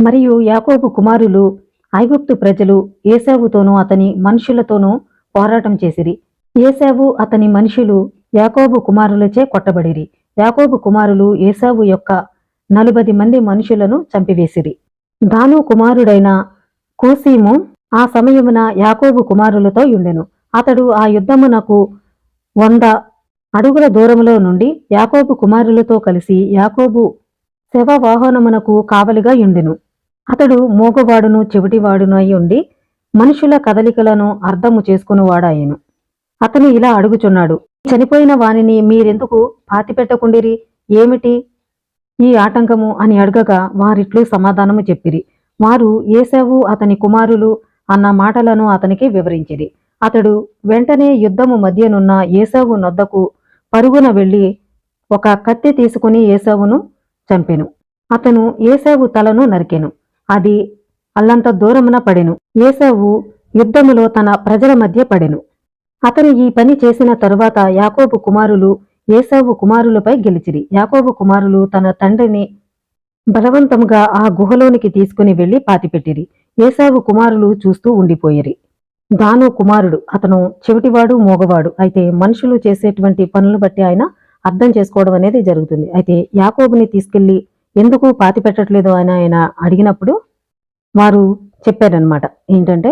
మరియు యాకోబు కుమారులు ఐగుప్తు ప్రజలు ఏసావుతోనూ అతని మనుషులతోనూ పోరాటం చేసిరి. ఏసావు అతని మనుషులు యాకోబు కుమారులచే కొట్టబడిరి. యాకోబు కుమారులు ఏసావు యొక్క నలుబది మంది మనుషులను చంపివేసిరి. దాను కుమారుడైన కోసీము ఆ సమయమున యాకోబు కుమారులతో ఉండెను అతడు ఆ యుద్ధమునకు వంద అడుగుల దూరములో నుండి యాకోబు కుమారులతో కలిసి యాకోబు శవవాహనమునకు కావలిగా యుండెను. అతడు మూగవాడును చెవిటివాడును అయి ఉండి మనుషుల కదలికలను అర్థము చేసుకునివాడాయెను అతను ఇలా అడుగుచున్నాడు చనిపోయిన వానిని మీరెందుకు పాతిపెట్టకుండిరి? ఏమిటి ఈ ఆటంకము? అని అడగగా వారిట్లు సమాధానము చెప్పిరి. వారు ఏసావు అతని కుమారులు అన్న మాటలను అతనికి వివరించిరి. అతడు వెంటనే యుద్ధము మధ్యనున్న ఏసావు నొద్దకు పరుగున వెళ్ళి ఒక కత్తి తీసుకుని ఏసావును చంపెను. అతను ఏసావు తలను నరికెను. అది అల్లంత దూరమున పడెను. ఏసావు యుద్ధములో తన ప్రజల మధ్య పడెను. అతను ఈ పని చేసిన తరువాత యాకోబు కుమారులు ఏసావు కుమారులపై గెలిచిరి. యాకోబు కుమారులు తన తండ్రిని బలవంతముగా ఆ గుహలోనికి తీసుకుని వెళ్ళి పాతిపెట్టిరి. ఏసావు కుమారులు చూస్తూ ఉండిపోయిరి. దాను కుమారుడు అతను చెవిటివాడు మోగవాడు. అయితే మనుషులు చేసేటువంటి పనులు బట్టి ఆయన అర్థం చేసుకోవడం అనేది జరుగుతుంది. అయితే యాకోబుని తీసుకెళ్ళి ఎందుకు పాతి పెట్టట్లేదు అని ఆయన అడిగినప్పుడు వారు చెప్పారనమాట ఏంటంటే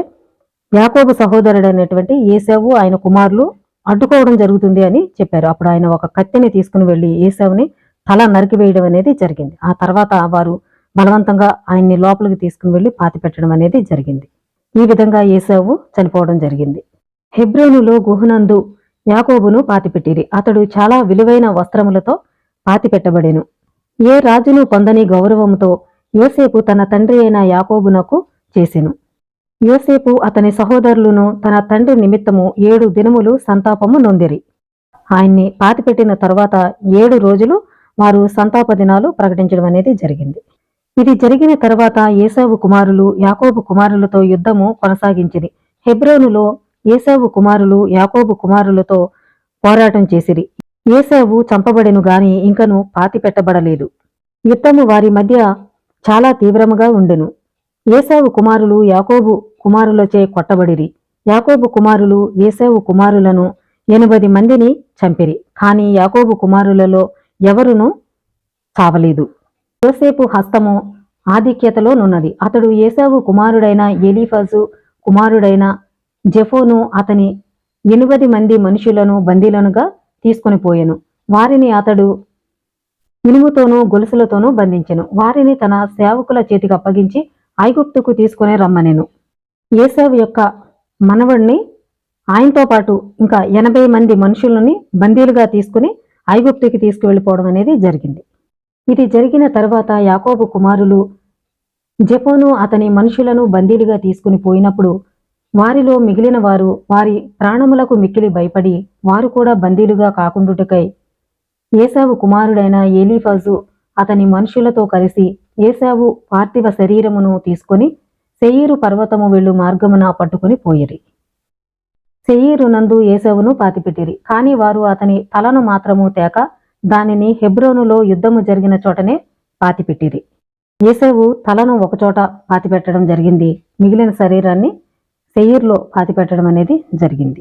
యాకోబు సహోదరుడు అనేటువంటి ఏసావు ఆయన కుమారులు అడ్డుకోవడం జరుగుతుంది అని చెప్పారు. అప్పుడు ఆయన ఒక కత్తిని తీసుకుని వెళ్ళి ఏసావుని తల నరికివేయడం అనేది జరిగింది. ఆ తర్వాత వారు బలవంతంగా ఆయన్ని లోపలికి తీసుకుని వెళ్ళి పాతి పెట్టడం అనేది జరిగింది. ఈ విధంగా ఏసావు చనిపోవడం జరిగింది. హెబ్రోనులో గుహనందు యాకోబును పాతిపెట్టిరి అతడు చాలా విలువైన వస్త్రములతో పాతిపెట్టబడెను ఏ రాజును పొందని గౌరవముతో యోసేపు తన తండ్రి అయిన యాకోబునకు చేసెను. యోసేపు అతని సహోదరులను తన తండ్రి నిమిత్తము ఏడు దినములు సంతాపము నొందిరి. ఆయన్ని పాతిపెట్టిన తర్వాత ఏడు రోజులు వారు సంతాప దినాలు ప్రకటించడం అనేది జరిగింది. ఇది జరిగిన తర్వాత ఏసావు కుమారులు యాకోబు కుమారులతో యుద్ధము కొనసాగించిరి. హెబ్రోనులో ఏసావు కుమారులు యాకోబు కుమారులతో పోరాటం చేసిరి. ఏసావు చంపబడెను గాని ఇంకను పాతి పెట్టబడలేదు యుద్ధము వారి మధ్య చాలా తీవ్రముగా ఉండెను. ఏసావు కుమారులు యాకోబు కుమారులచే కొట్టబడిరి. యాకోబు కుమారులు ఏసావు కుమారులను ఎనిమిది మందిని చంపిరి. కాని యాకోబు కుమారులలో ఎవరును చావలేదు. యోసేపు హస్తము ఆధిక్యతలో నున్నది అతడు ఏసావు కుమారుడైన ఎలీఫజు కుమారుడైన జెఫోను అతని ఎనిమిది మంది మనుషులను బందీలనుగా తీసుకుని పోయెను. వారిని అతడు ఇనుముతోనూ గొలుసులతోనూ బంధించెను. వారిని తన సేవకుల చేతికి అప్పగించి ఐగుప్తుకు తీసుకుని రమ్మనెను. ఏసావు యొక్క మనవడిని ఆయనతో పాటు ఇంకా ఎనభై మంది మనుషులని బందీలుగా తీసుకుని ఐగుప్తుకి తీసుకువెళ్ళిపోవడం అనేది జరిగింది. ఇది జరిగిన తర్వాత యాకోబు కుమారులు జపోను అతని మనుషులను బందీలుగా తీసుకుని పోయినప్పుడు వారిలో మిగిలిన వారు వారి ప్రాణములకు మిక్కిలి భయపడి వారు కూడా బందీలుగా కాకుండుటకై ఏసావు కుమారుడైన ఏలీఫజు అతని మనుషులతో కలిసి ఏసావు పార్థివ శరీరమును తీసుకొని సెయీరు పర్వతము వెళ్ళు మార్గమున పట్టుకుని పోయిరి. సెయీరు నందు ఏసావును పాతిపెట్టిరి. కాని వారు అతని తలను మాత్రము తేక దానిని హెబ్రోనులో యుద్ధము జరిగిన చోటనే పాతిపెట్టిరి. ఏసావు తలను ఒకచోట పాతిపెట్టడం జరిగింది. మిగిలిన శరీరాన్ని సెయిర్లో పాతిపెట్టడం అనేది జరిగింది.